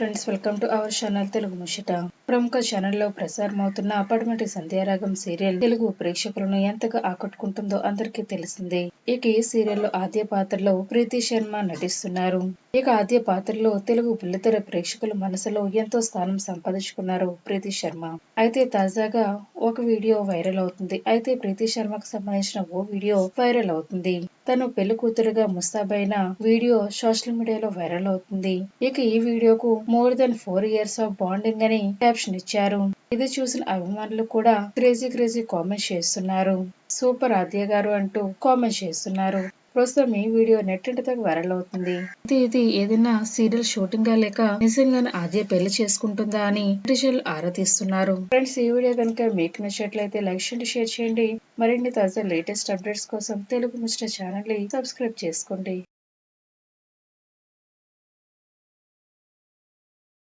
Friends welcome to our channel Telugu ముషిట ప్రముఖ ఛానల్లో ప్రసారమవుతున్న అపార్ట్మెంట్ సంధ్యారాగం సీరియల్ తెలుగు ప్రేక్షకులను ఎంతగా ఆకట్టుకుంటుందో అందరికీ తెలిసిందే. ఇక ఈ సీరియల్లో ఆద్య పాత్రలో ప్రీతి శర్మ నటిస్తున్నారు. ఇక ఆద్య పాత్రలో తెలుగు బుల్లితెర ప్రేక్షకుల మనసులో ఎంతో స్థానం సంపాదించుకున్నారు ప్రీతి శర్మ. అయితే తాజాగా ఒక వీడియో వైరల్ అవుతుంది. అయితే ప్రీతి శర్మకు సంబంధించిన ఓ వీడియో వైరల్ అవుతుంది. తను పెళ్ళి కూతురుగా ముస్తాబైన వీడియో సోషల్ మీడియాలో వైరల్ అవుతుంది. ఇక ఈ వీడియోకు more than four years of bonding అని క్యాప్షన్ ఇచ్చారు. ఇది చూసిన అభిమానులు కూడా క్రేజీ క్రేజీ కామెంట్స్ చేస్తున్నారు. సూపర్ ఆద్య గారు అంటూ కామెంట్స్ చేస్తున్నారు. ప్రస్తుతం ఈ వీడియో నెట్టింటితో వైరల్ అవుతుంది. ఇది ఇది ఏదైనా సీరియల్ షూటింగ్గా లేక నిజంగానే ఆద్య పెళ్ళి చేసుకుంటుందా అని ఆరా తీస్తున్నారు. ఫ్రెండ్స్ ఈ వీడియో కనుక మీకు నచ్చినట్లయితే లైక్ చేయండి షేర్ చేయండి. మరిన్ని తాజా లేటెస్ట్ అప్డేట్స్ కోసం తెలుగు మిస్టర్ ఛానల్ని సబ్స్క్రైబ్ చేసుకోండి.